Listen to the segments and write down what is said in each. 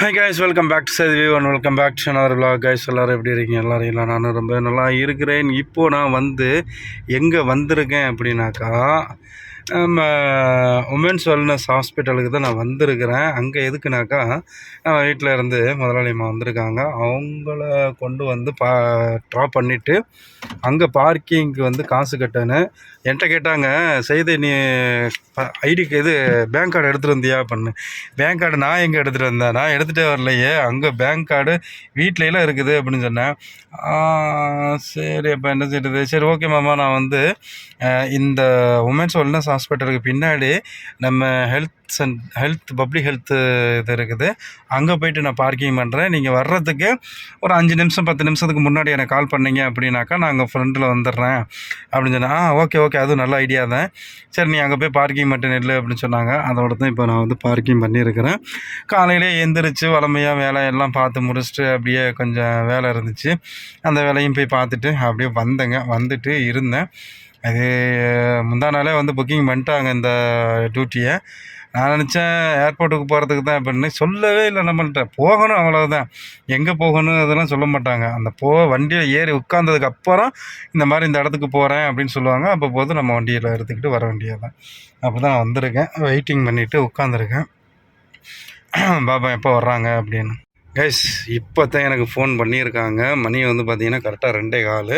Hi guys welcome back to சதி one welcome back to another vlog. Guys எல்லோரும் எப்படி இருக்கீங்க? எல்லோரும் இல்லை நானும் ரொம்ப நல்லா இருக்கிறேன். இப்போது நான் வந்து எங்கே வந்திருக்கேன் அப்படின்னாக்கா உமன்ஸ் வெல்னஸ் ஹாஸ்பிட்டலுக்கு தான் நான் வந்திருக்கிறேன். அங்கே எதுக்குனாக்கா வீட்டில் இருந்து முதலாளிம்மா வந்திருக்காங்க. அவங்கள கொண்டு வந்து பா ட்ராப் பண்ணிவிட்டு அங்கே பார்க்கிங்க்கு வந்து காசு கட்டணும் என்கிட்ட கேட்டாங்க செய்தி நீ ஐடிக்கு இது பேங்க் கார்டு எடுத்துகிட்டு வந்தியா? பண்ணு. பேங்க் கார்டு நான் எங்கே எடுத்துகிட்டு வந்தேன்? நான் எடுத்துகிட்டே வரலையே. அங்கே பேங்க் கார்டு வீட்லலாம் இருக்குது. அப்படின்னு சொன்னேன். சரி அப்போ என்ன செய்யுது சரி ஓகே மாமா. நான் வந்து இந்த உமன்ஸ் வெல்னஸ் ஹாஸ்பிட்டலுக்கு பின்னாடி நம்ம health cent health public health இது இருக்குது. அங்கே போயிட்டு நான் பார்க்கிங் பண்ணுறேன் நீங்கள் வர்றதுக்கு ஒரு அஞ்சு நிமிஷம் பத்து நிமிஷத்துக்கு முன்னாடி எனக்கு கால் பண்ணீங்க அப்படின்னாக்கா நான் அங்கே ஃப்ரெண்டில் வந்துடுறேன் அப்படின்னு சொன்னேன் ஆ ஓகே ஓகே அதுவும் நல்ல ஐடியா தான். சரி நீ அங்கே போய் பார்க்கிங் மட்டும் நெல் அப்படின்னு சொன்னாங்க. அதோட தான் இப்போ நான் வந்து பார்க்கிங் பண்ணியிருக்கிறேன். காலையிலே எந்திரிச்சு வளமையாக வேலை எல்லாம் பார்த்து முடிச்சுட்டு அப்படியே கொஞ்சம் வேலை இருந்துச்சு. அந்த வேலையும் போய் பார்த்துட்டு அப்படியே வந்தேங்க. வந்துட்டு இருந்தேன். அது முந்தா நாளே வந்து புக்கிங் பண்ணிட்டாங்க இந்த டியூட்டியை நான் நினச்சேன் ஏர்போர்ட்டுக்கு போகிறதுக்கு தான் அப்படின்னு சொல்லவே இல்லை நம்மள்கிட்ட போகணும் அவ்வளோதான் எங்கே போகணும் அதெல்லாம் சொல்ல மாட்டாங்க. அந்த போ வண்டியில் ஏறி உட்காந்ததுக்கு அப்புறம் இந்த மாதிரி இந்த இடத்துக்கு போகிறேன் அப்படின்னு சொல்லுவாங்க. அப்போ போது நம்ம வண்டியில் எடுத்துக்கிட்டு வர வேண்டியது அப்போ தான் வந்திருக்கேன். வெயிட்டிங் பண்ணிவிட்டு உட்காந்துருக்கேன் பாபா எப்போ வர்றாங்க அப்படின்னு. கைஸ் இப்போ தான் எனக்கு ஃபோன் பண்ணியிருக்காங்க. மணி வந்து பார்த்திங்கன்னா கரெக்டாக ரெண்டே கால்.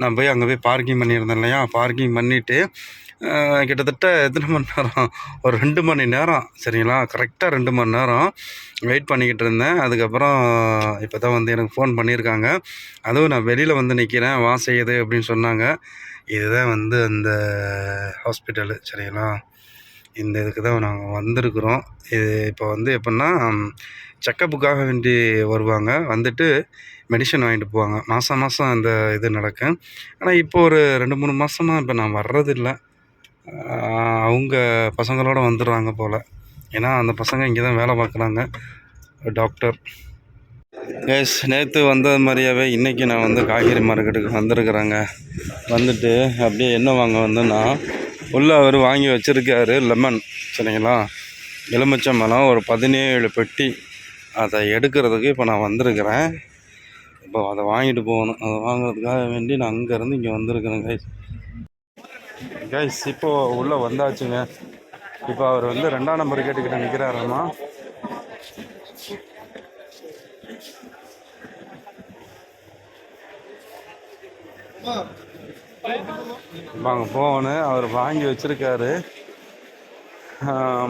நான் போய் அங்கே போய் பார்க்கிங் பண்ணியிருந்தேன் இல்லையா? பார்க்கிங் பண்ணிவிட்டு கிட்டத்தட்ட எத்தனை மணி நேரம்? ஒரு ரெண்டு மணி நேரம் சரிங்களா? கரெக்டாக ரெண்டு மணி நேரம் வெயிட் பண்ணிக்கிட்டு இருந்தேன். அதுக்கப்புறம் இப்போ தான் வந்து எனக்கு ஃபோன் பண்ணியிருக்காங்க. அதுவும் நான் வெளியில் வந்து நிற்கிறேன் வா செய்யுது அப்படின்னு சொன்னாங்க. இதுதான் வந்து அந்த ஹாஸ்பிட்டலு சரிங்களா? இந்த இதுக்கு தான் நாங்கள் வந்திருக்கிறோம். இது இப்போ வந்து எப்படின்னா செக்கப்புக்காக வேண்டி வருவாங்க. வந்துட்டு மெடிசன் வாங்கிட்டு போவாங்க. மாதம் மாதம் அந்த இது நடக்கும் ஆனால் இப்போ ஒரு ரெண்டு மூணு மாதமாக இப்போ நான் வர்றதில்ல. அவங்க பசங்களோட வந்துடுறாங்க போல். ஏன்னா அந்த பசங்க இங்கே தான் வேலை பார்க்குறாங்க. டாக்டர். எஸ் நேற்று வந்தது மாதிரியாவே இன்றைக்கி நான் வந்து காய்கறி மார்க்கெட்டுக்கு வந்திருக்கிறேங்க. வந்துட்டு அப்படியே என்ன வாங்க வந்தேன்னா உள்ளே அவர் வாங்கி வச்சுருக்காரு லெமன் சரிங்களா? எலுமிச்சம் பழம் ஒரு பதினேழு பெட்டி. அதை எடுக்கிறதுக்கு இப்போ நான் வந்திருக்கிறேன். இப்போ அதை வாங்கிட்டு போகணும். அதை வாங்குறதுக்காக வேண்டி நான் அங்கேருந்து இங்கே வந்திருக்கிறேன் கைஸ் கைஸ் இப்போது உள்ளே வந்தாச்சுங்க. இப்போ அவர் வந்து ரெண்டாம் நம்பர் கேட்டுக்கிட்ட நிற்கிறாராம்மா வாங்க போகணும் அவர் வாங்கி வச்சிருக்காரு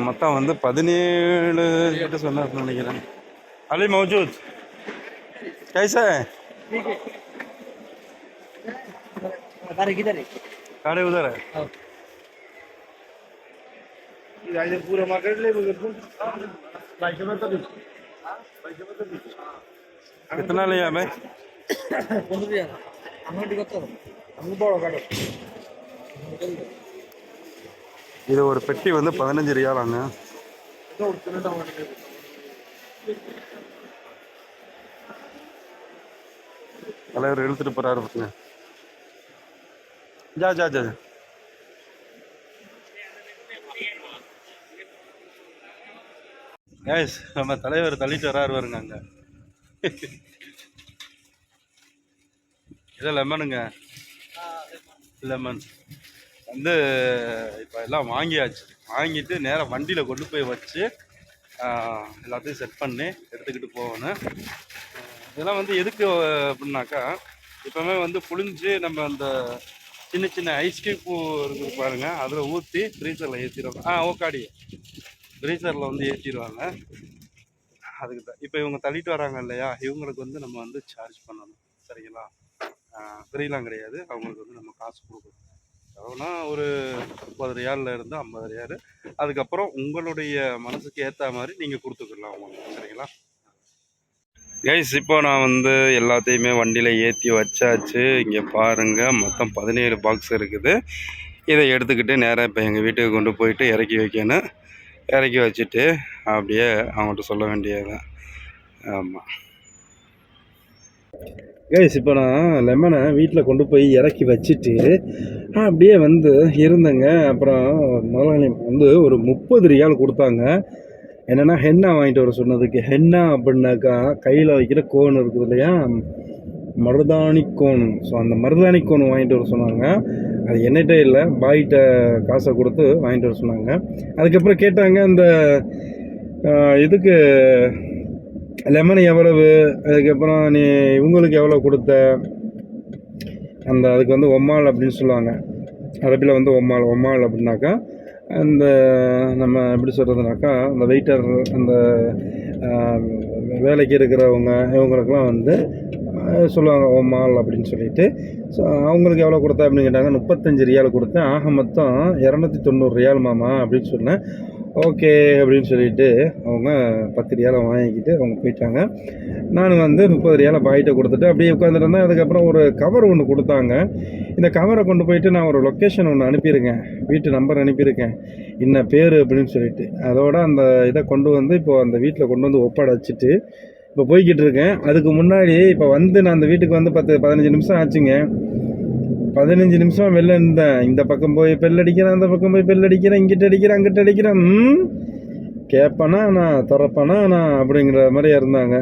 மொத்தம் வந்து பதினேழு கிட்ட சொன்னார் நினைக்கிறேன் அலி மௌஜூத் கைசே तारीख किधर है काड़े उधर है इधर पूरा मार्केट ले बिल्कुल कितना लिया भाई இது ஒரு பெட்டி வந்து பதினஞ்சு ரியாலாங்க. தலைவர் இழுத்துட்டு போறாரு பசங்க ஜா ஜா ஜா கேஸ் நம்ம தலைவர் தள்ளிட்டு வராரு வருங்க அங்கே. இதை லெமனுங்க. லெமன் வந்து இப்போ எல்லாம் வாங்கியாச்சு. வாங்கிட்டு நேராக வண்டியில் கொண்டு போய் வச்சு எல்லாத்தையும் செட் பண்ணி எடுத்துக்கிட்டு போகணும். இதெல்லாம் வந்து எதுக்கு அப்படின்னாக்கா இப்போவுமே வந்து புளிஞ்சு நம்ம அந்த சின்ன சின்ன ஐஸ் பூ இருக்குது பாருங்க அதில் ஊற்றி ஃப்ரீசரில் ஏற்றிடுவாங்க ஆ ஓக்காடி ஃப்ரீசரில் வந்து ஏற்றிடுவாங்க அதுக்கு தான் இப்போ இவங்க தள்ளிட்டு வராங்க இல்லையா? இவங்களுக்கு வந்து நம்ம வந்து சார்ஜ் பண்ணணும். சரிங்களா? ஃப்ரீலாம் கிடையாது. அவங்களுக்கு வந்து நம்ம காசு கொடுக்கணும். எவ்வளோனா ஒரு முப்பது ரியாலில் இருந்து ஐம்பது ரியாலு. அதுக்கப்புறம் உங்களுடைய மனசுக்கு ஏற்ற மாதிரி நீங்கள் கொடுத்துக்கலாம் அவங்களுக்கு சரிங்களா? கைஸ் இப்போ நான் வந்து எல்லாத்தையுமே வண்டியில் ஏற்றி வச்சாச்சு. இங்கே பாருங்கள் மொத்தம் பதினேழு பாக்ஸ் இருக்குது. இதை எடுத்துக்கிட்டு நேராக இப்போ எங்கள் வீட்டுக்கு கொண்டு போயிட்டு இறக்கி வைக்கணும். இறக்கி வச்சுட்டு அப்படியே அவங்கள்ட்ட சொல்ல வேண்டியதுதான். ஆமாம் கைஸ் இப்போ நான் லெமனை வீட்டில் கொண்டு போய் இறக்கி வச்சுட்டு அப்படியே வந்து இருந்தேங்க. அப்புறம் முதலாளி வந்து ஒரு முப்பது ரியால் கொடுத்தாங்க. என்னென்னா ஹென்னா வாங்கிட்டு வர சொன்னதுக்கு. ஹென்னா அப்படின்னாக்கா கையில் வைக்கிற கோன் இருக்குது இல்லையா? மருதாணி கோன். ஸோ அந்த மருதாணி கோன் வாங்கிட்டு வர சொன்னாங்க. அது என்னட்டே இல்லை. பாய்கிட்ட காசை கொடுத்து வாங்கிட்டு வர சொன்னாங்க. அதுக்கப்புறம் கேட்டாங்க அந்த இதுக்கு லெமன் எவ்வளவு? அதுக்கப்புறம் நீ இவங்களுக்கு எவ்வளோ கொடுத்த? அந்த அதுக்கு வந்து ஒம்மாள் அப்படின்னு சொல்லுவாங்க. அரபியில் வந்து ஒம்மாள் ஒம்மாள் அப்படின்னாக்கா அந்த நம்ம எப்படி சொல்கிறதுனாக்கா அந்த வெயிட்டர் அந்த வேலைக்கு இருக்கிறவங்க இவங்களுக்கெல்லாம் வந்து சொல்லுவாங்க ஒம்மாள் அப்படின்னு சொல்லிட்டு. ஸோ அவங்களுக்கு எவ்வளோ கொடுத்தா அப்படின்னு கேட்டாங்க முப்பத்தஞ்சு ரியால் கொடுத்தேன். ஆக மொத்தம் இரநூத்தி தொண்ணூறு ரியால் மாமா அப்படின்னு சொன்னேன். ஓகே அப்படின்னு சொல்லிட்டு அவங்க பத்து ரியாலை வாங்கிக்கிட்டு அவங்க போயிட்டாங்க. நான் வந்து முப்பது ரியாலை பாய்கிட்ட கொடுத்துட்டு அப்படியே உட்காந்துருந்தேன் அதுக்கப்புறம் ஒரு கவர் ஒன்று கொடுத்தாங்க. இந்த கவரை கொண்டு போயிட்டு நான் ஒரு லொக்கேஷன் ஒன்று அனுப்பியிருக்கேன். வீட்டு நம்பர் அனுப்பியிருக்கேன். இன்ன பேர் அப்படின்னு சொல்லிட்டு. அதோட அந்த இதை கொண்டு வந்து இப்போது அந்த வீட்டில் கொண்டு வந்து ஒப்படைச்சிட்டு இப்போ போய்கிட்டு இருக்கேன். அதுக்கு முன்னாடி இப்போ வந்து நான் அந்த வீட்டுக்கு வந்து பத்து பதினஞ்சு நிமிஷம் ஆச்சுங்க. பதினஞ்சு நிமிஷம் வெளில இருந்தேன். இந்த பக்கம் போய் பெல் அடிக்கிறேன் அந்த பக்கம் போய் பெல் அடிக்கிறேன் இங்கிட்ட அடிக்கிறேன் அங்கிட்ட அடிக்கிறேன். கேட்பனா நான் திறப்பனா நான் அப்படிங்கிற மாதிரி இருந்தாங்க.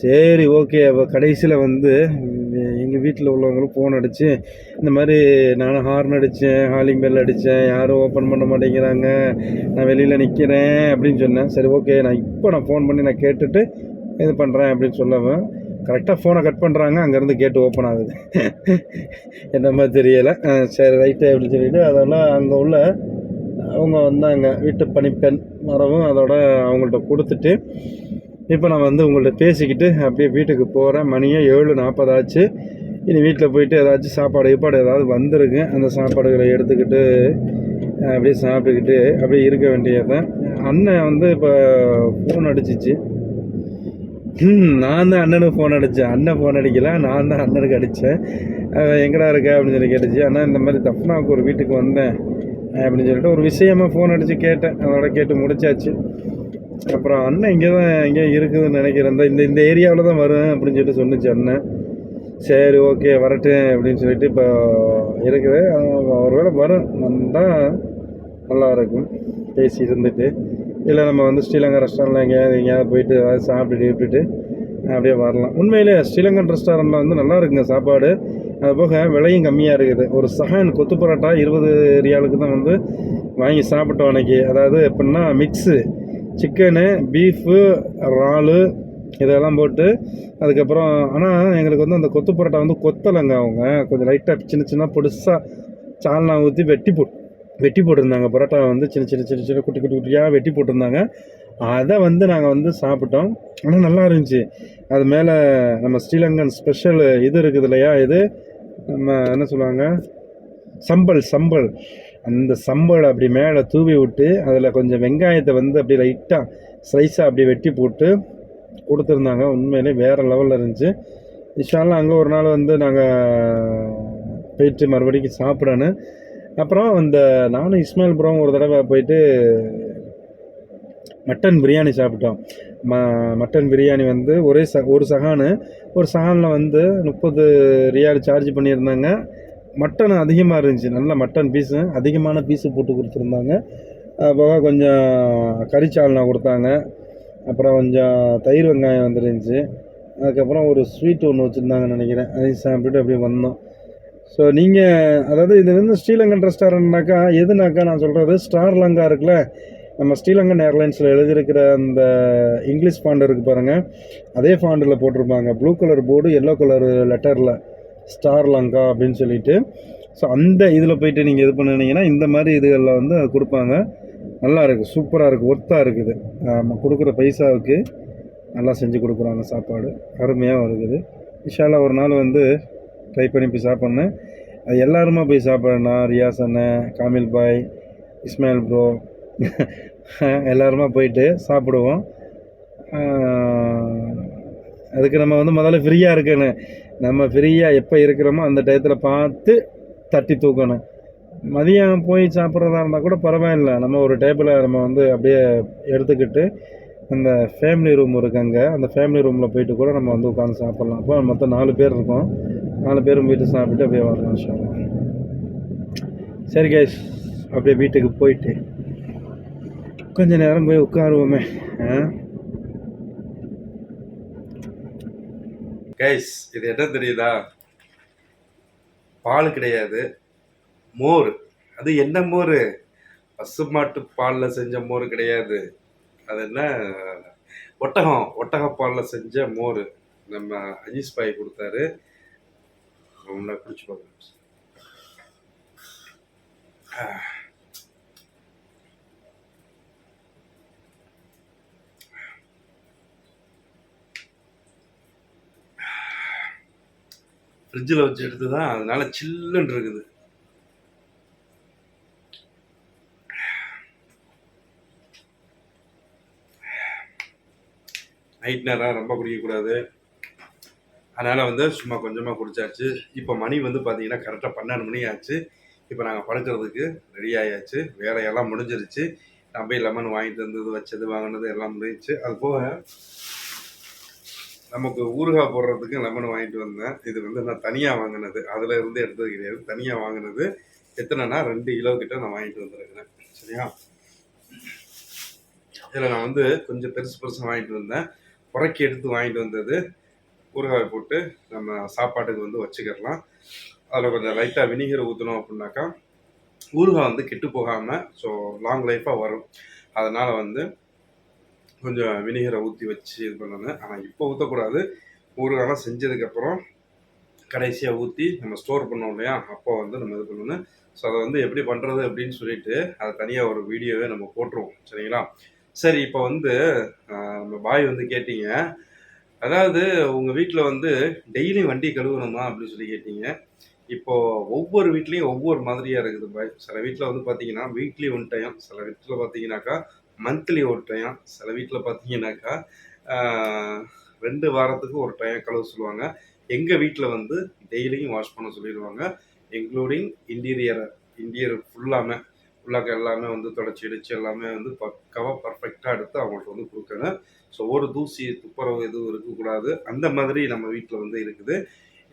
சரி ஓகே. அப்போ கடைசியில் வந்து எங்கள் வீட்டில் உள்ளவங்களும் ஃபோன் அடித்து இந்த மாதிரி நான் ஹார்ன் அடித்தேன் ஹாலிங் பெல் அடித்தேன் யாரும் ஓப்பன் பண்ண மாட்டேங்கிறாங்க. நான் வெளியில் நிற்கிறேன் அப்படின்னு சொன்னேன். சரி ஓகே. நான் இப்போ நான் ஃபோன் பண்ணி நான் கேட்டுட்டு இது பண்ணுறேன் அப்படின்னு சொல்லுவேன் கரெக்டாக ஃபோனை கட் பண்ணுறாங்க அங்கேருந்து கேட்டு ஓப்பன் ஆகுது. என்ன மாதிரி தெரியலை. சரி ரைட்டு அப்படின்னு சொல்லிட்டு அதெல்லாம் அங்கே உள்ள அவங்க வந்தாங்க. வீட்டு பணிப்பெண் வரவும் அதோட அவங்கள்ட்ட கொடுத்துட்டு இப்போ நான் வந்து உங்கள்கிட்ட பேசிக்கிட்டு அப்படியே வீட்டுக்கு போகிறேன் மணியே ஏழு நாற்பதாச்சு இனி வீட்டில் போயிட்டு ஏதாச்சும் சாப்பாடு கீப்பாடு ஏதாவது வந்திருக்கு. அந்த சாப்பாடுகளை எடுத்துக்கிட்டு அப்படியே சாப்பிட்டுக்கிட்டு அப்படியே இருக்க வேண்டியதுதான். அண்ணன் வந்து இப்போ ஃபோன் அடிச்சிச்சு. ம் நான் தான் அண்ணனுக்கு ஃபோன் அடித்தேன் அண்ணன் ஃபோன் அடிக்கல நான் தான் அண்ணனுக்கு அடித்தேன் எங்கடா இருக்க அப்படின்னு சொல்லி கேட்டுச்சு. ஆனால் இந்த மாதிரி தப்புனாவுக்கு ஒரு வீட்டுக்கு வந்தேன் அப்படின்னு சொல்லிட்டு ஒரு விஷயமா ஃபோன் அடித்து கேட்டேன். அதோட கேட்டு முடிச்சாச்சு. அப்புறம் அண்ணன் இங்கே தான் எங்கேயோ இருக்குதுன்னு நினைக்கிறேன். இந்த- இந்த இந்த ஏரியாவில் தான் வரும் அப்படின்னு சொல்லிட்டு சொன்னுச்சு அண்ணன். சரி ஓகே வரட்டேன் அப்படின்னு சொல்லிட்டு இப்போ இருக்குது. ஒருவேளை வரும் வந்தால் நல்லா இருக்கும். பேசி இருந்துட்டு. இல்லை நம்ம வந்து ஸ்ரீலங்கா ரெஸ்டாரண்ட்டில் எங்கேயாவது எங்கேயாவது போயிட்டு ஏதாவது சாப்பிட்டு விட்டுட்டு அப்படியே வரலாம். உண்மையிலே ஸ்ரீலங்கன் ரெஸ்டாரண்ட்டில் வந்து நல்லா இருக்குங்க சாப்பாடு. அது போக விலையும் கம்மியாக இருக்குது. ஒரு சஹான் கொத்து பரோட்டா இருபது ரியாலுக்கு தான் வந்து வாங்கி சாப்பிட்டோம் அன்னைக்கு. அதாவது எப்படின்னா மிக்ஸு சிக்கனு பீஃபு இறாலு இதெல்லாம் போட்டு அதுக்கப்புறம் ஆனால் எங்களுக்கு வந்து அந்த கொத்து பரோட்டா வந்து கொத்தலைங்க அவங்க. கொஞ்சம் லைட்டாக சின்ன சின்ன பொடிசாக சால்னா ஊற்றி வெட்டி போட்டு வெட்டி போட்டிருந்தாங்க. பரோட்டா வந்து சின்ன சின்ன சின்ன சின்ன குட்டி குட்டி குட்டியாக வெட்டி போட்டிருந்தாங்க. அதை வந்து நாங்கள் வந்து சாப்பிட்டோம். ஆனால் நல்லா இருந்துச்சு. அது மேலே நம்ம ஸ்ரீலங்கன் ஸ்பெஷல் இது இருக்குது இல்லையா? இது நம்ம என்ன சொல்லுவாங்க? சம்பல் சம்பல். அந்த சம்பல் அப்படி மேலே தூவி விட்டு அதில் கொஞ்சம் வெங்காயத்தை வந்து அப்படி லைட்டாக ஸ்லைஸாக அப்படி வெட்டி போட்டு கொடுத்துருந்தாங்க. உண்மையிலே வேறு லெவலில் இருந்துச்சு. இன்ஷால்லாம் அங்கே ஒரு நாள் வந்து நாங்கள் போயிட்டு மறுபடிக்கு சாப்பிடணும். அப்புறம் இந்த நானும் இஸ்மாயில் ப்ரோவும் ஒரு தடவை போயிட்டு மட்டன் பிரியாணி சாப்பிட்டோம். ம மட்டன் பிரியாணி வந்து ஒரே ச ஒரு சகானு. ஒரு சகானில் வந்து முப்பது ரியால் சார்ஜ் பண்ணியிருந்தாங்க. மட்டன் அதிகமாக இருந்துச்சு. நல்ல மட்டன் பீஸு அதிகமான பீஸு போட்டு கொடுத்துருந்தாங்க. அப்போ போக கொஞ்சம் கறிச்சால்னா கொடுத்தாங்க. அப்புறம் கொஞ்சம் தயிர் வெங்காயம் வந்துருந்துச்சு. அதுக்கப்புறம் ஒரு ஸ்வீட் ஒன்று வச்சுருந்தாங்கன்னு நினைக்கிறேன். அதையும் சாப்பிட்டுட்டு அப்படியே வந்தோம். ஸோ நீங்கள் அதாவது இது வந்து ஸ்ரீலங்கன் ரெஸ்டாரண்ட்னாக்கா எதுனாக்கா நான் சொல்கிறது ஸ்டார் லங்கா இருக்குல்ல? நம்ம ஸ்ரீலங்கன் ஏர்லைன்ஸில் எழுதியிருக்கிற அந்த இங்கிலீஷ் ஃபாண்ட் இருக்குது பாருங்கள் அதே ஃபாண்டில் போட்டிருப்பாங்க. Blue colour board yellow colour லெட்டரில் ஸ்டார் லங்கா அப்படின்னு சொல்லிட்டு. ஸோ அந்த இதில் போயிட்டு நீங்கள் இது பண்ணுனீங்கன்னா இந்த மாதிரி இதுகளில் வந்து கொடுப்பாங்க. நல்லா இருக்குது சூப்பராக இருக்குது ஒர்த்தாக இருக்குது. நம்ம கொடுக்குற பைசாவுக்கு நல்லா செஞ்சு கொடுக்குறாங்க சாப்பாடு. அருமையாகவும் இருக்குது. விஷாலாக ஒரு நாள் வந்து ட்ரை பண்ணி போய் சாப்பிட்ணேன் அது எல்லாருமா போய் சாப்பிட்றேண்ணா ரியாஸ் அண்ணன் காமில் பாய் இஸ்மாயில் ப்ரோ எல்லாருமா போயிட்டு சாப்பிடுவோம். அதுக்கு நம்ம வந்து முதல்ல ஃப்ரீயாக இருக்கணும். நம்ம ஃப்ரீயாக எப்போ இருக்கிறோமோ அந்த டயத்தில் பார்த்து தட்டி தூக்கணும். மதியம் போய் சாப்பிட்றதா இருந்தால் கூட பரவாயில்ல. நம்ம ஒரு டேபிளை நம்ம வந்து அப்படியே எடுத்துக்கிட்டு அந்த ஃபேமிலி ரூம் இருக்கு அங்கே. அந்த ஃபேமிலி ரூமில் போயிட்டு கூட நம்ம வந்து உட்காந்து சாப்பிட்லாம். அப்போ மொத்தம் நாலு பேர் இருக்கோம். நாலு பேரும் வீட்டு சாப்பிட்டு அப்படியே வரலாம் இன்ஷா சரி கைஸ் அப்படியே வீட்டுக்கு போயிட்டு கொஞ்சம் நேரம் போய் உட்காருவோமே கைஸ் இது என்ன தெரியுதா? பால் கிடையாது. மோர். அது என்ன மோர்? பசுமாட்டு பாலில் செஞ்ச மோர் கிடையாது. அது என்ன? ஒட்டகம். ஒட்டக பாலில் செஞ்ச மோர். நம்ம அஜீஸ் பாய் கொடுத்தாரு. ஒன்றா குடிச்சு பார்க்கலாம் ஃப்ரிட்ஜில் வச்சு எடுத்து தான் அதனால சில்லுன்னு இருக்குது. நைட் நேரம் ரொம்ப குடிக்கக்கூடாது. அதனால் வந்து சும்மா கொஞ்சமாக குடித்தாச்சு இப்போ மணி வந்து பார்த்தீங்கன்னா கரெக்டாக பன்னெண்டு மணி ஆச்சு. இப்போ நாங்கள் படுக்கிறதுக்கு ரெடி ஆயாச்சு. வேலையெல்லாம் முடிஞ்சிருச்சு. நான் போய் லெமன் வாங்கிட்டு வந்தது வச்சது வாங்கினது எல்லாம் முடிஞ்சிச்சு. அது போக நமக்கு ஊறுகாய் போடுறதுக்கு லெமன் வாங்கிட்டு வந்தேன். இது வந்து நான் தனியாக வாங்கினது. அதில் இருந்து எடுத்தது கிடையாது. தனியாக வாங்கினது. எத்தனைனா ரெண்டு கிலோ கிட்ட நான் வாங்கிட்டு வந்திருக்கிறேன். சரியா? இதில் நான் வந்து கொஞ்சம் பெருசு பெருசாக வாங்கிட்டு வந்தேன். புறக்கி எடுத்து வாங்கிட்டு வந்தது. ஊறுகாய் போட்டு நம்ம சாப்பாட்டுக்கு வந்து வச்சுக்கிடலாம். அதில் கொஞ்சம் லைட்டாக வினிகர் ஊற்றணும் அப்படின்னாக்கா ஊறுகாய் வந்து கெட்டு போகாமல் ஸோ லாங் லைஃபாக வரும். அதனால் வந்து கொஞ்சம் வினிகரை ஊற்றி வச்சு இது பண்ணணும். ஆனால் இப்போ ஊற்றக்கூடாது ஊறுகாய்லாம் செஞ்சதுக்கப்புறம் கடைசியாக ஊற்றி நம்ம ஸ்டோர் பண்ணோம் இல்லையா அப்போ வந்து நம்ம இது பண்ணணும். ஸோ அதை வந்து எப்படி பண்ணுறது அப்படின்னு சொல்லிட்டு அதை தனியாக ஒரு வீடியோவே நம்ம போட்டுருவோம். சரிங்களா? சரி இப்போ வந்து நம்ம பாய் வந்து கேட்டீங்க. அதாவது உங்கள் வீட்டில் வந்து டெய்லி வண்டி கழுவணுமா அப்படின்னு சொல்லி கேட்டீங்க. இப்போ ஒவ்வொரு வீட்லேயும் ஒவ்வொரு மாதிரியாக இருக்குது பாய். சில வீட்டில் வந்து பார்த்தீங்கன்னா வீக்லி ஒன் டைம் சில வீட்டில் பார்த்தீங்கன்னாக்கா மந்த்லி ஒரு டைம் சில வீட்டில் பார்த்தீங்கன்னாக்கா ரெண்டு வாரத்துக்கு ஒரு டைம் கழுவ சொல்லுவாங்க. எங்கள் வீட்டில் வந்து டெய்லியும் வாஷ் பண்ண சொல்லிடுவாங்க. இன்க்ளூடிங் இன்டீரியர் இன்டீரியர் ஃபுல்லாமே உள்ளாக்க எல்லாமே வந்து தொடச்சி இடிச்சு எல்லாமே வந்து பக்காவாக பர்ஃபெக்டாக எடுத்து அவங்கள்ட்ட வந்து கொடுக்கணும். ஸோ ஒரு தூசி துப்புரவு எதுவும் இருக்கக்கூடாது. அந்த மாதிரி நம்ம வீட்டில் வந்து இருக்குது.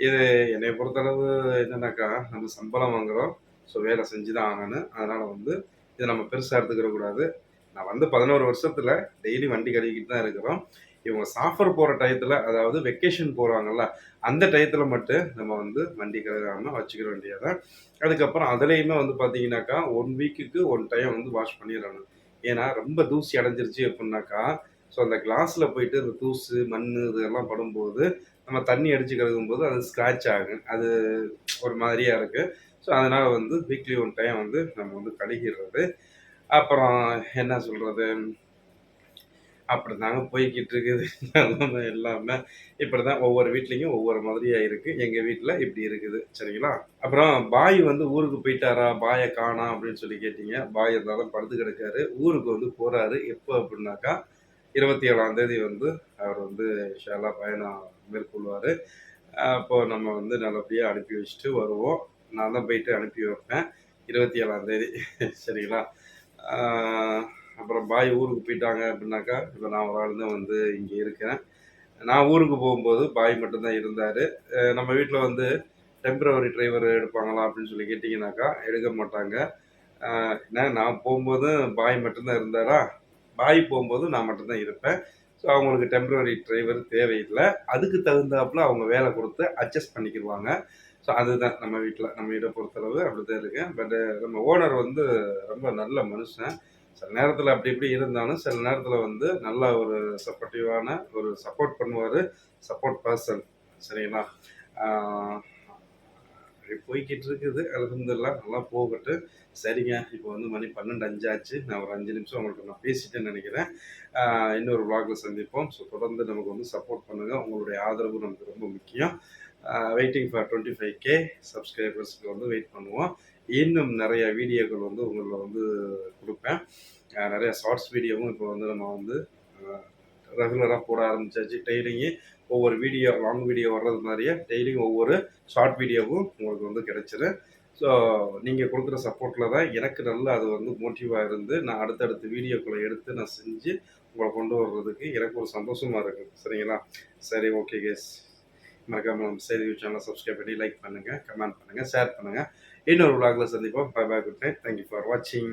இது என்னை பொறுத்தளவு என்னன்னாக்கா நம்ம சம்பளம் வாங்குகிறோம் ஸோ வேலை செஞ்சு தான் ஆகணும். அதனால் வந்து இதை நம்ம பெருசாக எடுத்துக்கிற கூடாது நான் வந்து பதினோரு வருஷத்தில் டெய்லி வண்டி கழுவிக்கிட்டு தான் இருக்கிறோம். இவங்க சாஃபர் போகிற டயத்தில் அதாவது வெக்கேஷன் போகிறாங்கல்ல அந்த டயத்தில் மட்டும் நம்ம வந்து வண்டி கழுகாமல் வச்சுக்கிற வேண்டியதான் அதுக்கப்புறம் அதுலேயுமே வந்து பார்த்தீங்கன்னாக்கா ஒன் வீக்குக்கு ஒன் டைம் வந்து வாஷ் பண்ணிடணும். ஏன்னா ரொம்ப தூசி அடைஞ்சிருச்சு அப்படின்னாக்கா ஸோ அந்த கிளாஸில் போயிட்டு அந்த தூசு மண் இதெல்லாம் படும்போது நம்ம தண்ணி அடித்து கழுகும்போது அது ஸ்க்ராட்ச் ஆகும். அது ஒரு மாதிரியாக இருக்குது ஸோ அதனால் வந்து வீக்லி ஒன் டைம் வந்து நம்ம வந்து கழுகிடுறது அப்புறம் என்ன சொல்கிறது அப்படி தாங்க போய்கிட்டு இருக்குது. எல்லாமே எல்லாமே இப்படி தான் ஒவ்வொரு வீட்லேயும் ஒவ்வொரு மாதிரியாக இருக்குது எங்கள் வீட்டில் இப்படி இருக்குது. சரிங்களா? அப்புறம் பாய் வந்து ஊருக்கு போயிட்டாரா? பாயை காணா அப்படின்னு சொல்லி கேட்டீங்க. பாய் இருந்தாலும் படுத்து கிடக்காரு. ஊருக்கு வந்து போகிறாரு எப்போ அப்படின்னாக்கா இருபத்தி ஏழாம் தேதி வந்து அவர் வந்து ஷாலா பயணம் மேற்கொள்வார். அப்போ நம்ம வந்து நல்லபடியாக அனுப்பி வச்சுட்டு வருவோம். நான் தான் போயிட்டு அனுப்பி வைப்பேன். இருபத்தி ஏழாம் தேதி. சரிங்களா? அப்புறம் பாய் ஊருக்கு போயிட்டாங்க அப்படின்னாக்கா இப்போ நான் ஒரு ஆள் தான் வந்து இங்கே இருக்கேன். நான் ஊருக்கு போகும்போது பாய் மட்டும்தான் இருந்தார். நம்ம வீட்டில் வந்து டெம்பரவரி டிரைவர் எடுப்பாங்களா அப்படின்னு சொல்லி கேட்டிங்கனாக்கா எடுக்க மாட்டாங்க. ஏன்னா நான் போகும்போது பாய் மட்டும்தான் இருந்தாரா? பாய் போகும்போது நான் மட்டும்தான் இருப்பேன். ஸோ அவங்களுக்கு டெம்பரவரி டிரைவர் தேவையில்லை. அதுக்கு தகுந்தாப்புல அவங்க வேலை கொடுத்து அட்ஜஸ்ட் பண்ணிக்கிடுவாங்க ஸோ அதுதான் நம்ம வீட்டில் நம்ம வீட்டை பொறுத்தளவு அப்படி தான் இருக்கு. பட் நம்ம ஓனர் வந்து ரொம்ப நல்ல மனுஷன். சில நேரத்தில் அப்படி இப்படி இருந்தாலும் சில நேரத்தில் வந்து நல்ல ஒரு சப்போர்ட்டிவான ஒரு சப்போர்ட் பண்ணுவார். சப்போர்ட் பர்சன் சரிங்களா? அப்படி போய்கிட்டு இருக்குது அலமதுல்லா நல்லா போகட்டு சரிங்க இப்போ வந்து மணி பன்னெண்டு அஞ்சாச்சு. நான் ஒரு அஞ்சு நிமிஷம் உங்கள்கிட்ட நான் பேசிட்டேன்னு நினைக்கிறேன். இன்னொரு விளாகில் சந்திப்போம். ஸோ தொடர்ந்து நமக்கு வந்து சப்போர்ட் பண்ணுங்கள் உங்களுடைய ஆதரவு நமக்கு ரொம்ப முக்கியம். Waiting for twenty five K சப்ஸ்கிரைபர்ஸ்க்கு வந்து வெயிட் பண்ணுவோம். இன்னும் நிறைய வீடியோக்கள் வந்து உங்களை வந்து கொடுப்பேன். நிறைய ஷார்ட்ஸ் வீடியோவும் இப்போ வந்து நம்ம வந்து ரெகுலராக போட ஆரம்பிச்சாச்சு. டெய்லிங்கு ஒவ்வொரு வீடியோ லாங் வீடியோ வர்றது மாதிரியே டெய்லியும் ஒவ்வொரு ஷார்ட் வீடியோவும் உங்களுக்கு வந்து கிடைச்சிரும் ஸோ நீங்கள் கொடுக்குற சப்போர்ட்டில் தான் எனக்கு நல்ல அது வந்து மோட்டிவாக இருந்து நான் அடுத்தடுத்த வீடியோக்களை எடுத்து நான் செஞ்சு உங்களை கொண்டு வர்றதுக்கு எனக்கு ஒரு சந்தோஷமாக இருக்குது சரிங்களா? சரி ஓகே கேஸ் மறக்காமல் நம்ம செய்தி சேனலை சப்ஸ்கிரைப் பண்ணி லைக் பண்ணுங்கள் கமெண்ட் பண்ணுங்கள் ஷேர் பண்ணுங்கள் இன்னொரு விளாகில் சந்திப்போம். Bye bye good night thank you for வாட்சிங்